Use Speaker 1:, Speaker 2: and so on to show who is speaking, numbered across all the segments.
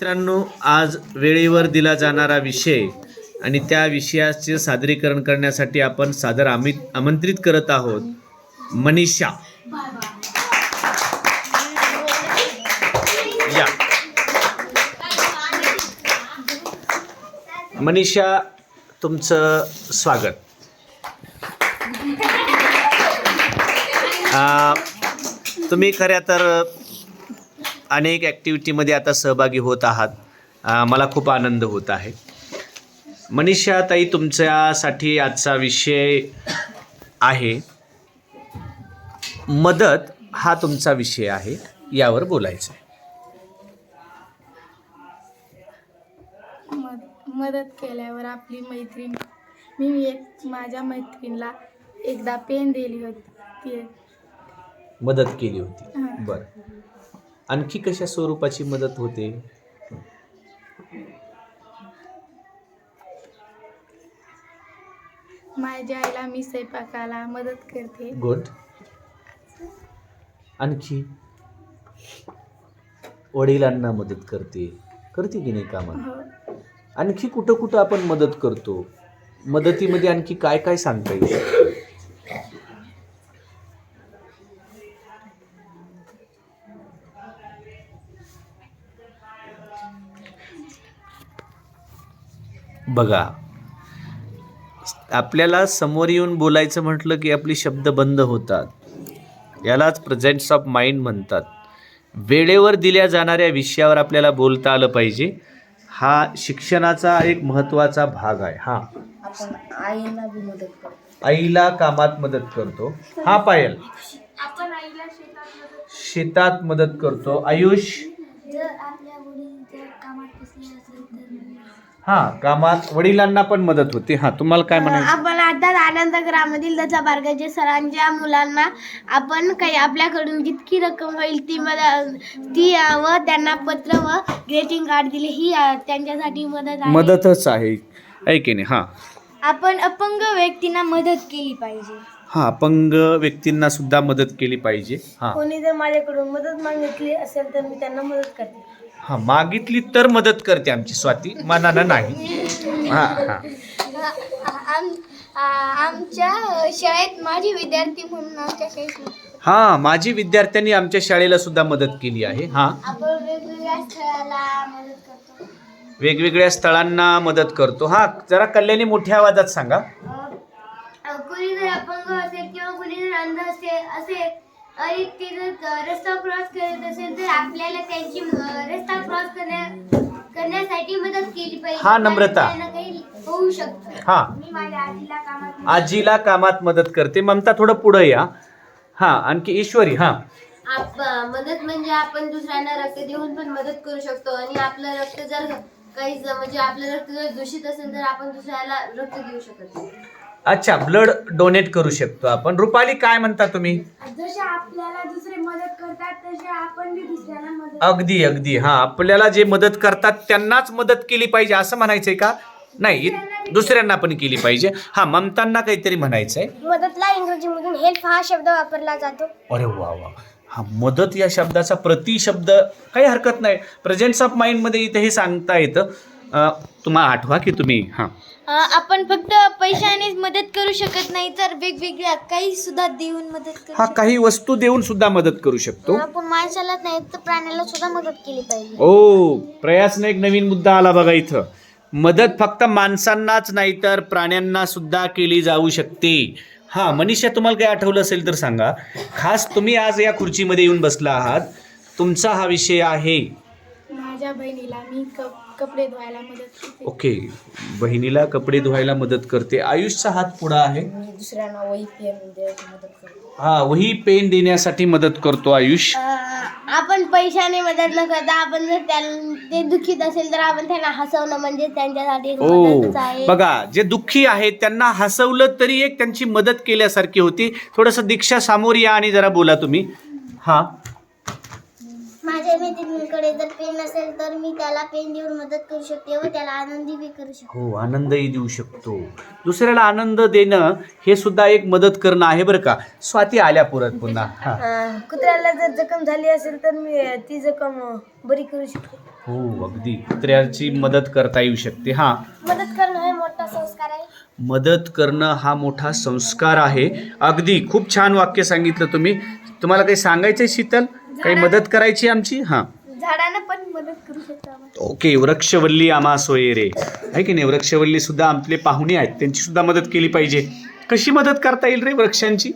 Speaker 1: मित्रांनो आज वेळेवर दिला जाणारा विषय आणि त्या विषयाचे सादरीकरण करण्यासाठी आपण सादर आमित आमंत्रित करत आहोत. मनीषा. या. मनीषा तुमचं स्वागत. आ, तुम्ही खऱ्या तर अनेक ॲक्टिव्हिटीमध्ये आता सहभागी होत आहात. मला खूप आनंद होत आहे. मनीषा ताई तुमच्यासाठी आजचा विषय आहे. मदत हा तुमचा विषय आहे. यावर बोलायचं आहे.
Speaker 2: मद मदत केल्यावर आपली मैत्रीण मी एक माझ्या मैत्रिणीला एकदा पेन दिली होती.
Speaker 1: मदत केली होती. बरं. आणखी कशा स्वरूपाची मदत होते?
Speaker 2: माझ्या आईला मी स्वयंपाकाला मदत करते.
Speaker 1: गुड. आणखी? वडिलांना मदत करते. करते की नाही कामात?
Speaker 2: हो.
Speaker 1: आणखी कुठं कुठं आपण मदत करतो? मदतीमध्ये आणखी काय काय सांगता येईल? बघा. आपल्याला समोर येऊन बोलायचं म्हटलं की आपली शब्द बंद होतात. यालाच प्रेझेंट्स ऑफ माइंड म्हणतात. वेळेवर दिल्या जाणाऱ्या विषयावर आपल्याला बोलता आलं पाहिजे. हा शिक्षणाचा एक महत्त्वाचा भाग आहे. हा.
Speaker 3: आईला
Speaker 1: कामात मदत करतो. हा पायल.
Speaker 2: शेतात मदत
Speaker 1: करतो. आयुष. हा कामात वडिलांना पण मदत होते. हा तुम्हाला काय म्हणायचं?
Speaker 3: आपण आता आनंद ग्रामातील दत्ता बारगाचे सरांच्या मुलांना आपण काही आपल्याकडून जितकी रक्कम होईल ती मदत ती अ, व त्यांना पत्र व ग्रेटिंग कार्ड दिले ही अ, त्यांच्यासाठी मदत आहे.
Speaker 1: मदतच आहे. आहे की नाही? हा.
Speaker 3: आपण अपंग व्यक्तींना मदत केली पाहिजे.
Speaker 1: हा अपंग व्यक्तींना सुद्धा मदत केली पाहिजे. हा.
Speaker 3: कोणी जर माझ्याकडून मदत मागितली असेल तर मी त्यांना मदत करते.
Speaker 1: हा मागितली तर मदत करते आमची स्वाती मनानं नाही. हा हा.
Speaker 3: आमच्या शाळेत माझे विद्यार्थी म्हणून आमच्या शाळेत
Speaker 1: हा माझी विद्यार्थ्यांनी आमच्या शाळेला सुद्धा मदत केली आहे. हा.
Speaker 3: आपण वेगवेगळ्या स्थळाला मदत करतो.
Speaker 1: वेगवेगळ्या स्थळांना मदत करतो. हा जरा कल्याणी मोठ्या आवाजात सांगा.
Speaker 3: अ, कुणी जर अपंग असेल किंवा कुणी जर अंध असेल असेल आणि ते जर रस्ता क्रॉस करत असेल तर आपल्याला त्यांची रस्ता क्रॉस करण्या करण्यासाठी मदत केली पाहिजे.
Speaker 1: हा, नम्रता.
Speaker 3: कारण त्यांना काही होऊ शकतं.
Speaker 1: हा.
Speaker 3: मी माझ्या आजीला कामात
Speaker 1: आजीला कामात मदत करते. ममता थोडं पुढं या. हा आणखी ईश्वरी हा.
Speaker 4: आप मदत म्हणजे आपण दुसऱ्यांना रक्त देऊन पण मदत करू शकतो. आणि आपलं रक्त जर काही ज- म्हणजे आपलं रक्त जर दूषित असेल तर आपण दुसऱ्याला रक्त देऊ शकत नाही.
Speaker 1: अच्छा ब्लड डोनेट करू शकतो आपण. रुपाली काय म्हणता तुम्ही?
Speaker 2: जसे आपल्याला दुसरे मदत करतात तसे आपण बी दुसऱ्याला मदत
Speaker 1: अगदी अगदी. हा आपल्याला जे मदत करतात त्यांनाच मदत केली पाहिजे असं म्हणायचंय का? नाही दुसऱ्यांना पण केली पाहिजे. हा ममतांना काहीतरी म्हणायचंय.
Speaker 3: मदतला इंग्रजीमधून हेल्प हा शब्द वापरला जातो.
Speaker 1: अरे वा वा. हा मदत या शब्दाचा प्रति शब्द काही हरकत नाही. प्रेझेंट्स ऑफ माइंडमध्ये इथे हे सांगता येतं. तुम्हाला आठवा की तुम्ही? हां.
Speaker 3: आपण फक्त पैशानेच मदत करू शकत नाही तर वेगवेगळ्या काही सुद्धा देऊन मदत करू
Speaker 1: हा काही वस्तू देऊन सुद्धा मदत करू शकतो.
Speaker 3: आपण माणसालाच नाही तर प्राण्याला सुद्धा मदत केली पाहिजे.
Speaker 1: ओ प्रयासने एक नवीन मुद्दा आला बघा इथं. मदत फक्त माणसांनाच नाही तर प्राण्यांना सुद्धा केली जाऊ शकते. हा मनीषा तुम्हाला काही आठवलं असेल तर सांगा. खास तुम्ही आज या खुर्चीमध्ये येऊन बसला आहात. तुमचा हा विषय आहे.
Speaker 2: माझ्या बहिणीला मी कप कपडे धुवायला मदत करते.
Speaker 1: ओके बहिणीला कपडे धुवायला मदत करते. आयुषचा हात पुढा आहे.
Speaker 3: मी दुसऱ्यांना वही पेन द्यायची मदत करतो.
Speaker 1: हा वही पेन देण्यासाठी मदत करतो आयुष.
Speaker 3: आपण पैशाने मदत न करता आपण जर ते दुखीत असेल तर आपण त्यांना हसवणं म्हणजे त्यांच्यासाठी एक
Speaker 1: ओ
Speaker 3: मदतच आहे.
Speaker 1: बघा जे दुःखी आहेत त्यांना हसवलं तरी एक त्यांची मदत केल्यासारखी होती. थोडंसं दीक्षा सामोर या आणि जरा बोला तुम्ही. हा.
Speaker 3: माझ्याकडे जर पेन नसेल तर मी त्याला पेन देऊन मदत करू शकते व त्याला आनंदी बी करू शकते.
Speaker 1: हो आनंदही देऊ शकतो. दुसऱ्याला आनंद देणं हे सुद्धा एक मदत करणं आहे बरं का? स्वाती आल्या पुरत पुन्हा. हा.
Speaker 2: कुत्र्याला जर जखम झाली असेल तर मी ती जखम बरी करू शकते.
Speaker 1: हो अगदी. कुत्र्याची मदत करता येऊ शकते. हा.
Speaker 3: मदत करणं हे मोठा संस्कार आहे.
Speaker 1: मदत करणं हा मोठा संस्कार आहे. अगदी. खूप छान वाक्य सांगितलं तुम्ही. तुम्हाला काही सांगायचंय शीतल? काही मदत करायची आमची? हां.
Speaker 2: मदत करू शकतो
Speaker 1: ओके वृक्षवल्ली आम्हा सोये रे. आहे की नाही? वृक्षवल्ली सुद्धा आपले पाहुणे आहेत. त्यांची सुद्धा मदत केली पाहिजे. कशी मदत करता येईल रे वृक्षांची?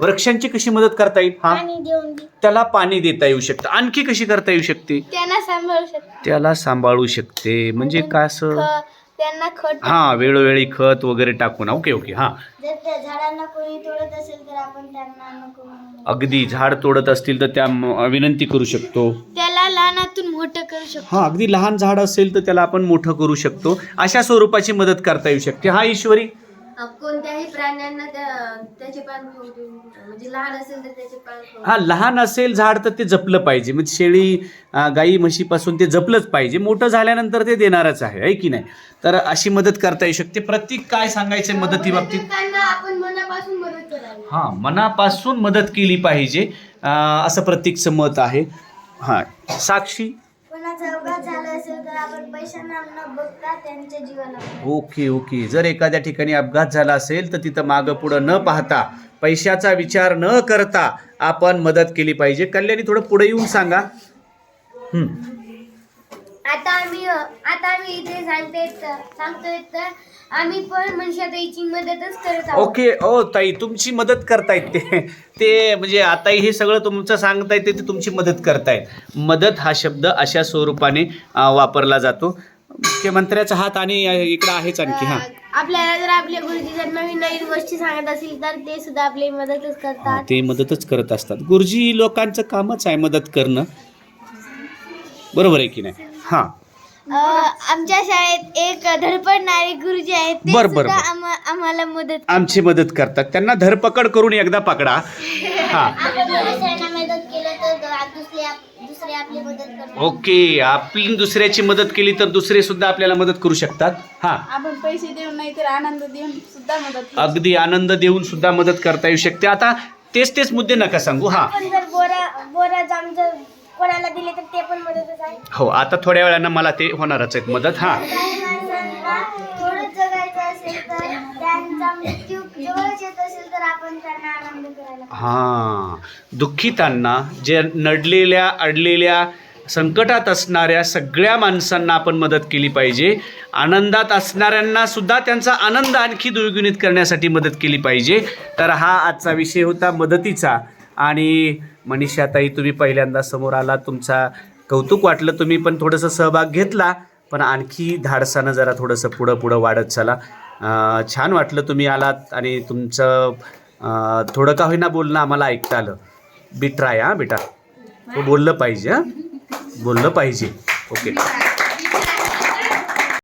Speaker 1: वृक्षांची कशी मदत करता येईल? हा?
Speaker 3: आणि देऊन बी
Speaker 1: त्याला पाणी देता येऊ शकतं. आणखी कशी करता येऊ शकते?
Speaker 2: त्यांना सांभाळू शकतो.
Speaker 1: त्याला सांभाळू शकते. म्हणजे काय असं?
Speaker 2: त्यांना खत.
Speaker 1: हा वेळोवेळी खत वगैरे टाकून. ओके ओके हा.
Speaker 3: जर त्या झाडांना कोणी तोडत असेल तर आपण त्यांना नको म्हणू.
Speaker 1: अगदी झाड तोडत असतील तर त्या म- विनंती करू शकतो.
Speaker 2: त्याला लहानातून मोठं करू शकतो.
Speaker 1: हा अगदी लहान झाड असेल तर त्याला आपण मोठं करू शकतो. अशा स्वरूपाची मदत करता येऊ शकते. हा ईश्वरी.
Speaker 4: अ, कोणत्याही प्राण्यांना त्या त्याचे पान खाऊ देऊ नका. म्हणजे लहान असेल तर त्याचे पान खाऊ
Speaker 1: हा लहान असेल झाड तर ते जपलं पाहिजे. म्हणजे शेळी अं, गाई म्हशीपासून ते जपलंच पाहिजे. मोठं झाल्यानंतर ते देणारच आहे आहे की नाही? तर अशी मदत करता येऊ शकते. प्रत्येक काय सांगायचं मदती बाबतीत?
Speaker 3: त्यांना आपण मनापासून मदत करावी.
Speaker 1: हा मनापासून मदत केली पाहिजे. अं, असं प्रत्येकचं मत आहे. हा. साक्षी?
Speaker 3: कोणाचा अपघात झाला असेल तर आपण पैशांना न बघता त्यांच्या जीवाला बघावे.
Speaker 1: Okay okay. जर एखाद्या ठिकाणी अपघात झाला असेल तर तिथं मागं पुढं न पाहता पैशाचा विचार न करता आपण मदत केली पाहिजे. कल्याणी थोडं पुढे येऊन सांगा. हं.
Speaker 3: आता आम्ही आता आम्ही इथे सांगते सांगतोय तर आम्ही पण मदतच करत आहोत.
Speaker 1: ओके ओ ताई तुमची मदत करतायत ते. ते म्हणजे आता हे सगळं तुमचं सांगतायत ते ते तुमची मदत करतायत. मदत हा शब्द अशा स्वरूपाने अं, वापरला जातो. मुख्यमंत्र्याचा हात आणि अं, इकडं आहेच आणखी हां.
Speaker 2: आपल्याला जर आपले गुरुजी जर नवीन नवीन गोष्टी सांगत असतील तर ते सुद्धा आपली मदतच
Speaker 1: हा,
Speaker 2: करतात
Speaker 1: ते मदतच करत असतात. गुरुजी लोकांचं कामच आहे मदत करणं. बरोबर आहे की नाही? हां.
Speaker 2: आमच्या शाळेत एक धडपडणारे गुरुजी आहेत ते
Speaker 1: बर, बर,
Speaker 2: सुद्धा
Speaker 1: बर.
Speaker 2: आम्हा- आम्हाला मदत
Speaker 1: आमची मदत करतात. त्यांना धरपकड करून एकदा पकडा. हां.
Speaker 3: आपण दुसऱ्यांना मदत केलं तर दुसरे आप- दुसरे आपली मदत करतात.
Speaker 1: ओके. आपली दुसऱ्याची मदत केली तर दुसरे सुद्धा आपल्याला मदत करू शकतात. हां.
Speaker 2: आपण पैसे देऊन नाही तर आनंद देऊन सुद्धा मदत
Speaker 1: अगदी आनंद देऊन सुद्धा मदत करता येऊ शकते. आता तेच तेच मुद्दे नका सांगू. हां.
Speaker 3: पण जर बोरा बोरा जाम जर कोणाला दिले तर ते पण मदतच आहे.
Speaker 1: हो आता थोड्या वेळानं मला ते होणारच आहेत मदत हां.
Speaker 3: काही माणसांना थोडं जगायचं असेल तर त्यांचा मृत्यू जवळच येत असेल तर आपण त्यांना आनंद करायला
Speaker 1: हां. दुःखितांना जे नडलेल्या अडलेल्या संकटात असणाऱ्या सगळ्या माणसांना आपण मदत केली पाहिजे. आनंदात असणाऱ्यांना सुद्धा त्यांचा आनंद आणखी द्विगुणित करण्यासाठी मदत केली पाहिजे. तर हा आजचा विषय होता मदतीचा. आणि मनीषाताई तुम्ही पहिल्यांदा समोर आला तुमचा कौतुक वाटलं तुम्ही पण थोडंसं सहभाग घेतला पण आणखी धाडसानं जरा थोडंसं पुढं पुढं वाढत चला. छान वाटलं तुम्ही आलात आणि तुमचं थोडं का होईना बोलणं आम्हाला ऐकता आलं. बी ट्राय हां बेटा. तो बोललं पाहिजे हां. बोललं पाहिजे. ओके.